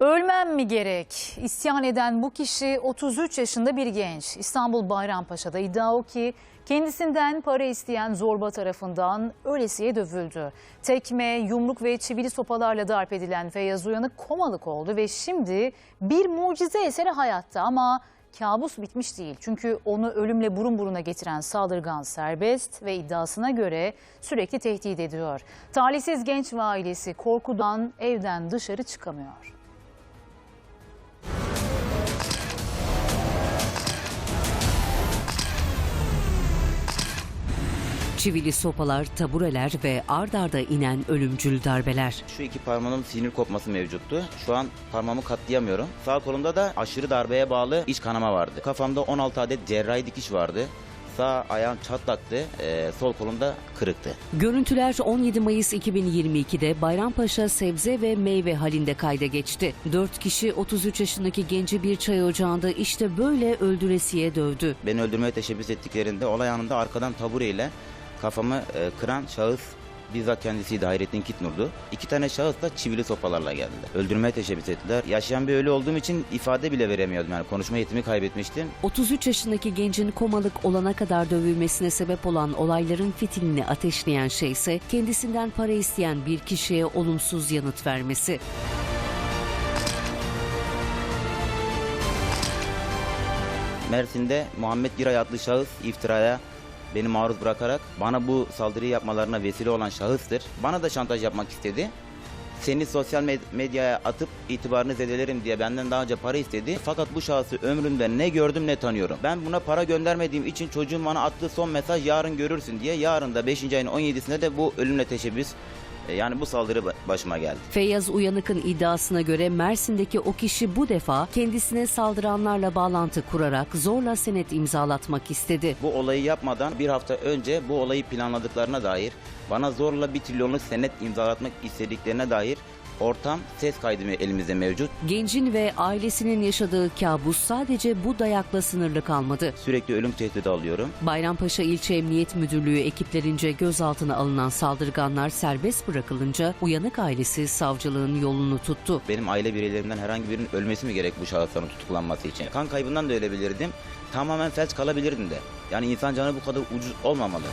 Ölmem mi gerek? İsyan eden bu kişi 33 yaşında bir genç. İstanbul Bayrampaşa'da iddia o ki kendisinden para isteyen zorba tarafından ölesiye dövüldü. Tekme, yumruk ve çivili sopalarla darp edilen Feyyaz Uyanık komalık oldu ve şimdi bir mucize eseri hayatta ama kabus bitmiş değil. Çünkü onu ölümle burun buruna getiren saldırgan serbest ve iddiasına göre sürekli tehdit ediyor. Talihsiz genç ve ailesi korkudan evden dışarı çıkamıyor. Çivili sopalar, tabureler ve ard arda inen ölümcül darbeler. Şu iki parmağımın sinir kopması mevcuttu. Şu an parmağımı katlayamıyorum. Sağ kolumda da aşırı darbeye bağlı iç kanama vardı. Kafamda 16 adet cerrahi dikiş vardı. Sağ ayağım çatlaktı, eee, sol kolumda kırıktı. Görüntüler 17 Mayıs 2022'de Bayrampaşa sebze ve meyve halinde kayda geçti. 4 kişi 33 yaşındaki genci bir çay ocağında işte böyle öldüresiye dövdü. Beni öldürmeye teşebbüs ettiklerinde olay anında arkadan tabureyle kafamı eee, kıran şahıs bizzat kendisiydi Hayrettin Kitnur'du. İki tane şahıs da çivili sopalarla geldiler. Öldürmeye teşebbüs ettiler. Yaşayan bir ölü olduğum için ifade bile veremiyordum. Yani konuşma yetimi kaybetmiştim. 33 yaşındaki gencin komalık olana kadar dövülmesine sebep olan olayların fitilini ateşleyen şey ise kendisinden para isteyen bir kişiye olumsuz yanıt vermesi. Mersin'de Muhammed Giray adlı şahıs iftiraya beni maruz bırakarak bana bu saldırıyı yapmalarına vesile olan şahıstır. Bana da şantaj yapmak istedi. Seni sosyal med- medyaya atıp itibarını zedelerim diye benden daha önce para istedi. Fakat bu şahsı ömrümde ne gördüm ne tanıyorum. Ben buna para göndermediğim için çocuğum bana attığı son mesaj yarın görürsün diye. Yarın da 5. ayın 17'sinde de bu ölümle teşebbüs yani bu saldırı ba- başıma geldi. Feyyaz Uyanık'ın iddiasına göre Mersin'deki o kişi bu defa kendisine saldıranlarla bağlantı kurarak zorla senet imzalatmak istedi. Bu olayı yapmadan bir hafta önce bu olayı planladıklarına dair bana zorla bir trilyonluk senet imzalatmak istediklerine dair ortam ses kaydı elimizde mevcut. Gencin ve ailesinin yaşadığı kabus sadece bu dayakla sınırlı kalmadı. Sürekli ölüm tehdidi alıyorum. Bayrampaşa İlçe Emniyet Müdürlüğü ekiplerince gözaltına alınan saldırganlar serbest bırakılınca uyanık ailesi savcılığın yolunu tuttu. Benim aile bireylerimden herhangi birinin ölmesi mi gerek bu şahısların tutuklanması için? Kan kaybından da ölebilirdim. Tamamen felç kalabilirdim de. Yani insan canı bu kadar ucuz olmamalı.